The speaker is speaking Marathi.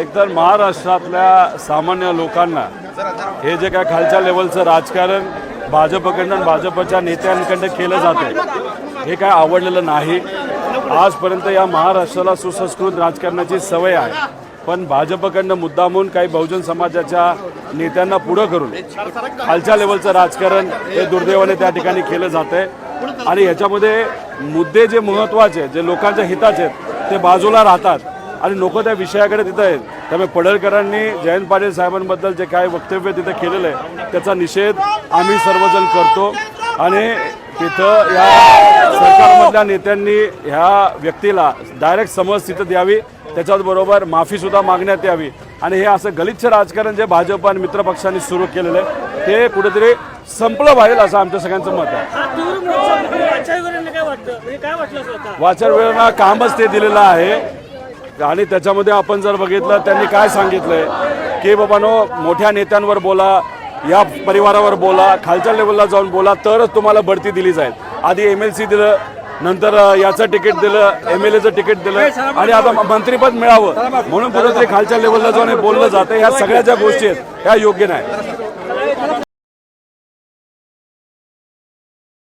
एकतर महाराष्ट्रातल्या सामान्य लोकांना हे जे काय खालच्या लेवलचं राजकारण भाजपकडनं आणि भाजपच्या नेत्यांकडनं केलं जातं हे काय आवडलेलं नाही. आजपर्यंत या महाराष्ट्राला सुसंस्कृत राजकारणाची सवय आहे. पण भाजपकडनं मुद्दामून काही बहुजन समाजाच्या नेत्यांना पुढं करून खालच्या लेवलचं राजकारण हे दुर्दैवाने त्या ठिकाणी केलं जात आहे आणि ह्याच्यामध्ये मुद्दे जे महत्त्वाचे आहेत, जे लोकांच्या हिताचे आहेत ते बाजूला राहतात. आणि लोक त्या विषयाकडे तिथं आहेत. त्यामुळे पडळकरांनी जयंत पाटील साहेबांबद्दल जे काय वक्तव्य तिथं केलेलं आहे त्याचा निषेध आम्ही सर्वजण करतो. आणि तिथं या सरकारमधल्या नेत्यांनी ह्या व्यक्तीला डायरेक्ट समज तिथं द्यावी. त्याच्याबरोबर माफीसुद्धा मागण्यात यावी. आणि हे असं गलिच्छ राजकारण जे भाजप आणि मित्रपक्षांनी सुरू केलेलं आहे ते कुठेतरी संपलं पाहिजे असं आमच्या सगळ्यांचं मत आहे. म्हणजे वाचन वेळेला कामच ते दिलेलं आहे. आणि त्याच्यामध्ये आपण जर बघितलं त्यांनी काय सांगितलंय? की बाबानो मोठ्या नेत्यांवर बोला या परिवारावर बोला खालच्या लेवलला जाऊन बोला तरच तुम्हाला बढती दिली जाईल. आधी एम एल सी दिलं नंतर याचं तिकीट दिलं एम एल एचं तिकीट दिलं आणि आता मंत्रीपद मिळावं. म्हणून कुठेतरी खालच्या लेवलला जाऊन हे बोललं जातं. ह्या सगळ्या ज्या गोष्टी आहेत ह्या योग्य नाही.